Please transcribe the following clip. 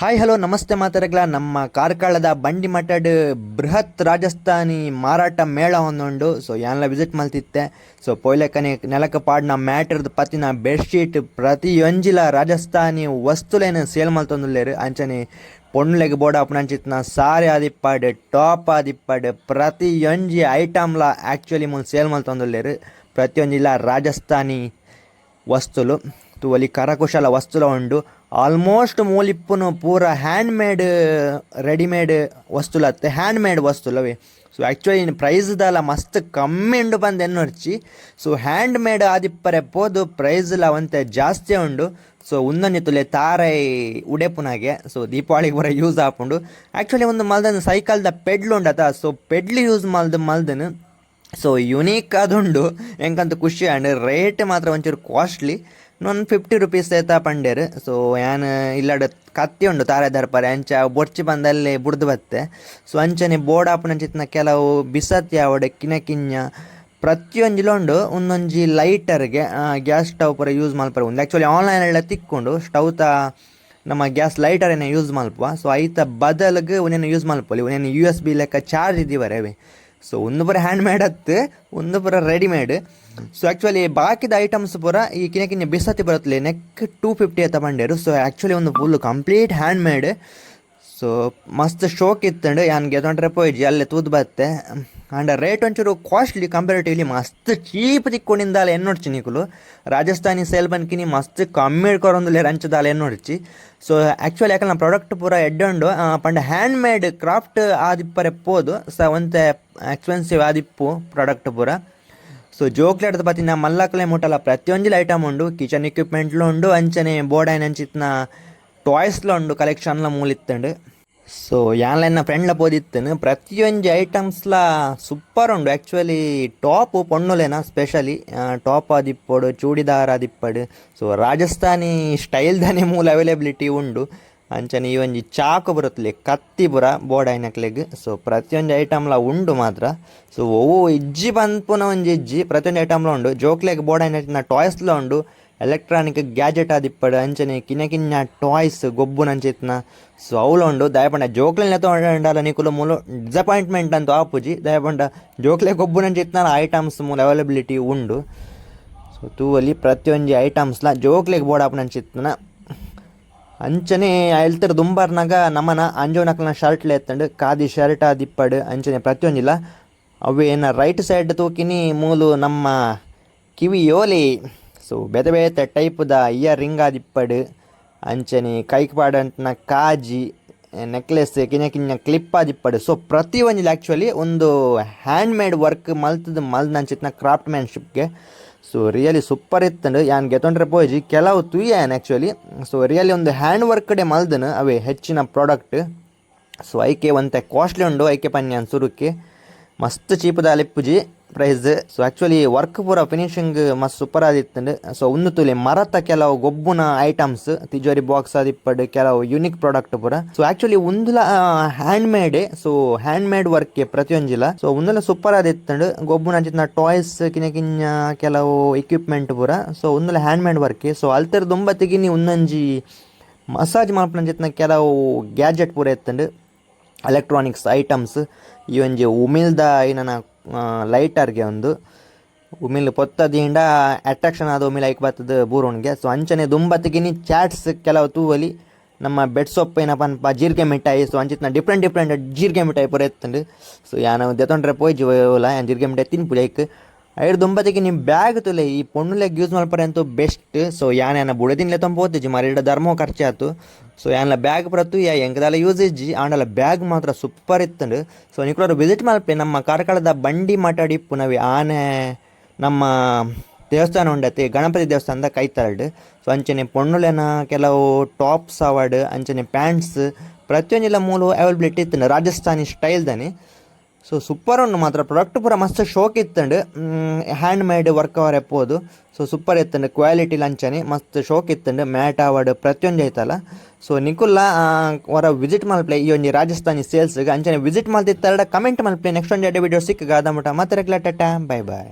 Hi hello ನಮಸ್ತೆ ಮಾತಾಡಗ್ಲ ನಮ್ಮ ಕಾರ್ಕಳದ ಬಂಡಿ ಮಠಡ್ ಬೃಹತ್ ರಾಜಸ್ಥಾನಿ ಮಾರಾಟ ಮೇಳ ಒಂದುಂಡು. ಸೊ ಯಾನ್ಲ ವಿಸಿಟ್ ಮಲ್ತಿತ್ತೆ? ಸೊ ಪೊಯ್ಲೆಕ್ಕನೆ ನೆಲಕ ಪಾಡ್ನ ಮ್ಯಾಟ್ರದ ಪತ್ತಿನ ಬೆಡ್ಶೀಟ್ ಪ್ರತಿಯೊಂಜಿಲ ರಾಜಸ್ಥಾನಿ ವಸ್ತುಲೇನ ಸೇಲ್ ಮಲ್ತೊಂದುಲ್ಲೇರು. ಅಂಚನೆ ಪೊಣ್ಲೆಗ್ ಬೋರ್ಡ್ ಅಪ್ಪನಂಚಿತ್ನ ಸಾರಿ ಆದಿಪ್ಪಾಡ್, ಟಾಪ್ ಆದಿಪ್ಪಡ್ ಪ್ರತಿಯೊಂಜಿ ಐಟಮ್ಲ ಆ್ಯಕ್ಚುಲಿ ಮುನ್ ಸೇಲ್ ಮಲ್ತೊಂದುಲ್ಲೇರು. ಪ್ರತಿಯೊಂಜಿಲ ರಾಜಸ್ಥಾನಿ ವಸ್ತುಲು. ತುವಲಿ ಕರಕುಶಲ ವಸ್ತುಲ ಉಂಡು. ಆಲ್ಮೋಸ್ಟ್ ಮೂಲಿಪ್ಪುನು ಪೂರ ಹ್ಯಾಂಡ್ ಮೇಡ್ ರೆಡಿಮೇಡ್ ವಸ್ತುಲತ್ತೆ ಹ್ಯಾಂಡ್ ಮೇಡ್ ವಸ್ತುಲವೇ ಸೊ ಆ್ಯಕ್ಚುಲಿ ದಲ ಮಸ್ತ್ ಕಮ್ಮಿ ಉಂಡು ಬಂದು ಎನ್ನೊರ್ಚಿ. ಸೊ ಹ್ಯಾಂಡ್ ಮೇಡ್ ಆದಿಪ್ಪರೆ ಪೋದು ಪ್ರೈಸ್ಲ ಅವಂತೆ ಜಾಸ್ತಿ ಉಂಡು. ಸೊ ಉಂದೊಂಜಿ ತುಲೆ ತಾರೈ ಉಡೆಪುನಾಗೆ ಸೊ ದೀಪಾವಳಿಗೆ ಬರೋ ಯೂಸ್ ಆಪುಂಡು. ಆ್ಯಕ್ಚುಲಿ ಒಂದು ಮಲ್ದನ್ ಸೈಕಲ್ದ ಪೆಡ್ಲು ಉಂಡತ ಸೊ ಪೆಡ್ಲು ಯೂಸ್ ಮಲ್ದು, ಮಲ್ದನು. ಸೊ ಯುನೀಕ್ ಅದುಂಡು ಹೆಂಗಂತ ಖುಷಿ. ಆಂಡ್ ರೇಟ್ ಮಾತ್ರ ಒಂಚೂರು ಕಾಸ್ಟ್ಲಿ ನೊನ್ ಫಿಫ್ಟಿ ರುಪೀಸ್ ಏತ ಪಂಡೇರು ಸೊ ಯಾನ್, ಇಲ್ಲಾಡ ಕತ್ತಿ ಉಂಡು ತಾರೆ ದರ್ಪಾರೆ. ಅಂಚ ಬೊಡ್ಚಿ ಬಂದಲ್ಲಿ ಬುಡ್ದು ಬತ್ತೆ. ಸೊ ಅಂಚನೆ ಬೋರ್ಡ್ ಆಪುನಂಚಿತ್ನ ಕೆಲವು ಬಿಸತ್ತಿ ಆವಡೆ ಕಿನಕಿಂಜ ಪ್ರತಿಯೊಂಜಿಲೊಂಡು ಒಂದೊಂಜಿ ಲೈಟರ್ಗೆ ಗ್ಯಾಸ್ ಸ್ಟವ್ ಪರ ಯೂಸ್ ಮಾಲ್ಪರ ಒಂದು ಆ್ಯಕ್ಚುಲಿ ಆನ್ಲೈನ್ ಎಲ್ಲ ತಿಕ್ಕೊಂಡು ಸ್ಟವ್ ತ ನಮ್ಮ ಗ್ಯಾಸ್ ಲೈಟರ್ ಏನೇ ಯೂಸ್ ಮಲ್ಪುವ. ಸೊ ಐತ ಬದಲಿಗೆ ಒಂದೇನು ಯೂಸ್ ಮಲ್ಪೊಲಿ ಒಂದೇನು ಯು ಎಸ್ ಬಿ ಲೆಕ್ಕ ಚಾರ್ಜ್ ಸೊ ಒಂದು ಪೂರ ಹ್ಯಾಂಡ್ ಮೇಡ್ ಹತ್ತು ಒಂದು ಪೂರ ರೆಡಿಮೇಡ್ ಸೊ ಆ್ಯಕ್ಚುಲಿ ಬಾಕಿದ ಐಟಮ್ಸ್ ಪೂರ ಈ ಕಿನ್ನ ಕಿನ್ನ ಬಿಸತಿ ಬರುತ್ತೆ ನೆಕ್ ಟೂ ಫಿಫ್ಟಿ ಅಂತ ಬಂಡೇರು ಸೊ ಆ್ಯಕ್ಚುಲಿ ಒಂದು full complete hand made so ಮಸ್ತ್ ಶೋಕ್ ಇತ್ತಂಡು. ಯಾನ್ ಗೆದೊಂಡ್ರೆ ಪೋಯ್ಜಿ ಅಲ್ಲೇ ತೂದ್ ಬತ್ತೆ. ಆಂಡ ರೇಟ್ ಒಂಚೂರು ಕಾಸ್ಟ್ಲಿ ಕಂಪೇರಿಟಿವ್ಲಿ ಮಸ್ತ್ ಚೀಪ್ ತಿಕ್ಕೊಂಡಿಂದಾಲ ಎನ್ನೊಡ್ಚಿ ನಿಕುಲು ರಾಜಸ್ಥಾನಿ ಸೇಲ್ ಬನ್ಕಿನಿ ಮಸ್ತ್ ಕಮ್ಮಿ ಹಿಡ್ಕೊರೊಂದುಲ್ಲೆ ರಂಚದಾಲ ಎನ್ನೊಡ್ಚಿ ಸೊ ಆ್ಯಕ್ಚುಲಿ ಯಾಕಂದ್ರೆ ನಮ್ಮ ಪ್ರಾಡಕ್ಟ್ ಪೂರ ಎಡ್ಡೊಂಡು. ಪಂಡ ಹ್ಯಾಂಡ್ ಮೇಡ್ ಕ್ರಾಫ್ಟ್ ಆದಿಪ್ಪರೆ ಪೋದು. ಸ, ಒಂತೆ ಎಕ್ಸ್ಪೆನ್ಸಿವ್ ಆದಿಪ್ಪು ಪ್ರಾಡಕ್ಟ್ ಪೂರ. ಸೊ ಜೋಕ್ಲೆಟ್ದ ಪತ್ತಿನ ಮಲ್ಲಕಲೆ ಮುಟ್ಟಲ ಪ್ರತಿಯೊಂಜಿಲ ಐಟಮ್ ಉಂಡು. ಕಿಚನ್ ಎಕ್ವಿಪ್ಮೆಂಟ್ಲು ಉಂಡು. ಅಂಚನೆ ಬೋರ್ಡೈನ್ ಅಂಚಿತ್ನ? ಟಾಯ್ಸ್ಲ ಉಂಡು ಕಲೆಕ್ಷನ್ಲ ಮೂಲಿತ್ತಂಡು. ಸೊ ಯಾನ್ಲೆನ್ನ ಫ್ರೆಂಡ್ಲ ಪೋದಿತ್ತನು, ಪ್ರತಿಯೊಂಜಿ ಐಟಮ್ಸ್ಲ ಸೂಪರ್ ಉಂಡು. ಆ್ಯಕ್ಚುಲಿ ಟಾಪ್ ಪೊಣ್ಣುಲೇನ ಸ್ಪೆಷಲಿ ಟಾಪ್ ಆದಿಪ್ಪಡು ಚೂಡಿದಾರ್ ಆದಿಪ್ಪಡು ಸೊ ರಾಜಸ್ಥಾನಿ ಸ್ಟೈಲ್ ದಾನೆ ಮೂಲ ಅವೈಲೇಬಿಲಿಟಿ ಉಂಡು. ಅಂಚನೆ ಈ ಒಂಜಿ ಚಾಕು ಬರುತ್ತಲೆ ಕತ್ತಿ ಬುರ ಬೋರ್ಡ್ ಐನಕ್ಲೆಗ್ ಸೊ ಪ್ರತಿಯೊಂದು ಐಟಮ್ಲ ಉಂಡು ಮಾತ್ರ. ಸೊ ಓ ಇಜ್ಜಿ ಬಂದ್ಪುನ ಒಂಜಿ ಇಜ್ಜಿ ಪ್ರತಿಯೊಂದು ಐಟಮ್ಲ ಉಂಡು. ಜೋಕ್ಲೆಗ್ ಬೋರ್ಡ್ ಐನ ಟಾಯ್ಸ್ಲ ಉಂಡು. ಎಲೆಕ್ಟ್ರಾನಿಕ್ ಗ್ಯಾಜೆಟ್ ಆದಿಪ್ಪಡು ಅಂಚನೆ ಕಿನ್ನ ಕಿನ್ನ ಟಾಯ್ಸ್ ಗೊಬ್ಬುನಂಚಿತ್ನ ಸೊ ಅವಳು ಉಂಡು ದಯಪಂಡ ಜೋಕ್ಲೆನೆ ತೊಗೊಂಡಲ್ಲ ನಿಕುಲು ಮೂಲು ಡಿಸಪಾಯಿಂಟ್ಮೆಂಟ್ ಅಂತೂ ಆಪುಜಿ ದಯಪಂಡ ಜೋಕ್ಲೆ ಗೊಬ್ಬುನಂಚಿತ್ನ ಐಟಮ್ಸ್ ಮೂಲ ಅವೈಲಬಿಲಿಟಿ ಉಂಡು ಸೊ ತೂವಲ್ಲಿ ಪ್ರತಿಯೊಂದು ಐಟಮ್ಸ್ಲ ಜೋಕ್ಲೆಗ್ ಬೋರ್ಡ್ ಆಪುನಂಚಿತ್ನ ಅಂಚನೆ ಎಲ್ತರ ದುಂಬರ್ನಾಗ ನಮ್ಮನ ಅಂಜೋನಕ್ಲನ ಶರ್ಟ್ಲೆ ಎತ್ತಂಡು ಕಾದಿ ಶರ್ಟ್ ಆದಿಪ್ಪಡು ಅಂಚನೆ ಪ್ರತಿಯೊಂದಿಲ್ಲ ಅವೇನ ರೈಟ್ ಸೈಡ್ ತೂಕಿನಿ ಮೂಲು ನಮ್ಮ ಕಿವಿ ಯೋಲಿ ಸೊ ಬೇತೆ ಬೇತೆ ಟೈಪ್ದ ಇಯರ್ ರಿಂಗ್ ಆದಿಪ್ಪಡು. ಅಂಚನೆ ಕೈಕ್ ಪಾಡಂಟ್ನ ಕಾಜಿ, ನೆಕ್ಲೆಸ್ ಕಿನ್ನ ಕಿನ್ನ ಕ್ಲಿಪ್ ಆದಿಪ್ಪಡು. ಸೊ ಪ್ರತಿಯೊಂದಿಲ್ಲ ಆ್ಯಕ್ಚುಲಿ ಒಂದು ಹ್ಯಾಂಡ್ ಮೇಡ್ ವರ್ಕ್ ಮಲ್ತದ ಮಲ್ದ ಅಂಚಿತ್ನ ಕ್ರಾಫ್ಟ್ ಮ್ಯಾನ್ಶಿಪ್ಗೆ ಸೊ ರಿಯಲಿ ಸೂಪರ್ ಇತ್ತಂಡು. ಯಾನ್ ಗೆತೊಂಡ್ರೆ ಪೋಜಿ ಕೆಲವು ತುಯ್ಯಾನ್ ಆ್ಯಕ್ಚುಲಿ ಸೊ ರಿಯಲಿ ಒಂದು ಹ್ಯಾಂಡ್ ವರ್ಕ್ ಡೇ ಮಲ್ದನು ಅವೇ ಹೆಚ್ಚಿನ ಪ್ರಾಡಕ್ಟ್ ಸೊ ಐಕೆ ಒಂತೆ ಕಾಸ್ಟ್ಲಿ ಉಂಡು, ಐಕೆ ಪನ್ಯಾನ್ ಸುರುಕೆ. ಮಸ್ತ್ ಚೀಪದ ಅಲಿಪ್ಪುಜಿ ಪ್ರೈಸ್ ಸೊ ಆಕ್ಚುಲಿ ವರ್ಕ್ ಪೂರ ಫಿನಿಶಿಂಗ್ ಮಸ್ತ್ ಸೂಪರ್ ಆದಿತ್ತು ಸೊ ಒಂದು ತುಲಿ ಮರತ ಕೆಲವು ಗೊಬ್ಬುನ ಐಟಮ್ಸ್ ತಿಜೋರಿ ಬಾಕ್ಸ್ ಆದಿಪ್ಪಡ್ ಕೆಲವು ಯುನಿಕ್ ಪ್ರಾಡಕ್ಟ್ ಪೂರ ಸೊ ಆಕ್ಚುಲಿ ಉಂದುಲ hand made so hand made work ಪ್ರತಿಯೊಂಜಿಲ ಸೊ ಉಂದುಲ ಸೂಪರ್ ಆದಿತ್ತುಂಡು ಗೊಬ್ಬುನ ಅಂಚಿತ್ನ ಟಾಯ್ಸ್ ಕಿನ್ನ ಕೆಲವು ಇಕ್ವಿಪ್ಮೆಂಟ್ ಪೂರ ಸೊ ಉಂದುಲ ಹ್ಯಾಂಡ್ ಮೇಡ್ ವರ್ಕ್ ಸೊ ಅಲ್ತರ ದುಂಬ ತೆಗಿನಿ ಒಂದೊಂಜಿ ಮಸಾಜ್ ಮಲ್ಪನಂಚಿತ್ನ ಕೆಲವು ಗ್ಯಾಜೆಟ್ ಪೂರ ಎತ್ತಂಡು ಎಲೆಕ್ಟ್ರಾನಿಕ್ಸ್ ಐಟಮ್ಸ್ ಈ ಒಂಜಿ ಉಮಿಲ್ದ ಏನನ ಲೈಟರ್ಗೆ ಒಂದು. ಉಮಿಲ್ ಪೊತ್ತದಿಂದ ಅಟ್ರಾಕ್ಷನ್ ಆದ ಉಮಿಲ್ ಐಕ್ ಬತ್ತದ ಬೂರುಣ್ಗೆ ಸೊ ಅಂಚನೆ ದುಂಬತ್ತಿಗಿನಿ ಚಾಟ್ಸ್ ಕೆಲವು ತೂವಲಿ ನಮ್ಮ ಬೆಡ್ ಸೊಪ್ಪು ಏನಪ್ಪ ಅನ್ಪ ಜೀರಿಗೆ ಮಿಠಾಯಿ. ಸೊ ಅಂಚಿತ್ನ ಡಿಫ್ರೆಂಟ್ ಡಿಫ್ರೆಂಟ್ ಜೀರಿಗೆ ಮಿಠಾಯಿ ಪೂರ ಎತ್ತಂಡು ಸೊ ಯಾನು ದೆತೊಂಡ್ರೆ ಪೋಯ್ ಜೀವಲ ಜೀರಿಗೆ ಮಿಠಾಯಿ ತಿನ್ಪು ಲೈಕ್ ಐಡ್ ದುಂಬತ್ತಿಗೆ ನಿಮ್ಮ ಬ್ಯಾಗ್ ತುಲೆ, ಈ ಪೊಣ್ಣುಲೆಗ್ ಯೂಸ್ ಮಲ್ಪರೆ ಅಂತೂ ಬೆಸ್ಟ್ ಸೊ ಯಾನ್ ಯಾನ ಬುಡದಿನ್ಲೆ ತುಂಬ ಹೋತಿಜ್ಜಿ ಮಾರಿ ಇಡ ಧರ್ಮ ಖರ್ಚಾತು ಸೊ ಯಾನ್ಲ ಬ್ಯಾಗ್ ಪ್ರತು ಯಾ ಎಂಕದಲ್ಲ ಯೂಸ್ ಇಜ್ಜಿ, ಆಂಡಲ ಬ್ಯಾಗ್ ಮಾತ್ರ ಸೂಪರ್ ಇತ್ತಂಡು ಸೊ ನಿಕ್ಲೋರು ವಿಸಿಟ್ ಮಲ್ಪೆ ನಮ್ಮ ಕಾರ್ಕಳದ ಬಂಡಿ ಮಾತಾಡಿ ಪುನವಿ ಆನೆ ನಮ್ಮ ದೇವಸ್ಥಾನ ಉಂಡತೆ, ಗಣಪತಿ ದೇವಸ್ಥಾನದ ಕೈತರಡ್ ಸೊ ಅಂಚನೆ ಪೊಣ್ಣುಲೆನ ಕೆಲವು ಟಾಪ್ಸ್ ಅವಾರ್ಡ್ ಅಂಚನೆ ಪ್ಯಾಂಟ್ಸ್ ಪ್ರತಿಯೊಂದಿಲ್ಲ ಮೂಲು ಅವೈಲಬಿಲಿಟಿ ಇತ್ತು ರಾಜಸ್ಥಾನಿ ಸ್ಟೈಲ್ದನೆ ಸೊ ಸೂಪರ್ ಉಂಡು ಮಾತ್ರ. ಪ್ರಾಡಕ್ಟ್ ಪೂರ ಮಸ್ತ್ ಶೋಕ್ ಇತ್ತಂಡು ಹ್ಯಾಂಡ್ ಮೇಡ್ ವರ್ಕ್ ಅವರ್ ಎಪ್ಪೋದು ಸೊ ಸೂಪರ್ ಇತ್ತಂಡು ಕ್ವಾಲಿಟಿ ಲಂಚನೆ ಮಸ್ತ್ ಶೋಕ್ ಇತ್ತಂಡು ಮ್ಯಾಟ್ ಅವಾರ್ಡ್ ಪ್ರತಿಯೊಂದು ಐತಲ್ಲ. ಸೊ ನಿಕುಲ್ಲ ವರ ವಿಸಿಟ್ ಮಲ್ಪ್ಲೆ ಈ ಒಂದು ರಾಜಸ್ಥಾನಿ ಸೇಲ್ಸ್ಗೆ ಅಂಚನೆ ವಿಸಿಟ್ ಮಲ್ತಿತ್ತರಡ ಕಮೆಂಟ್ ಮಲ್ಪ್ಲೆ ನೆಕ್ಸ್ಟ್ ಒಂದು ಎರಡು ವಿಡಿಯೋ ಸಿಕ್ಕ ಗಾದ ಮುಟ. ಮತ್ತೆ ಟಾಟಾ ಬೈ ಬಾಯ್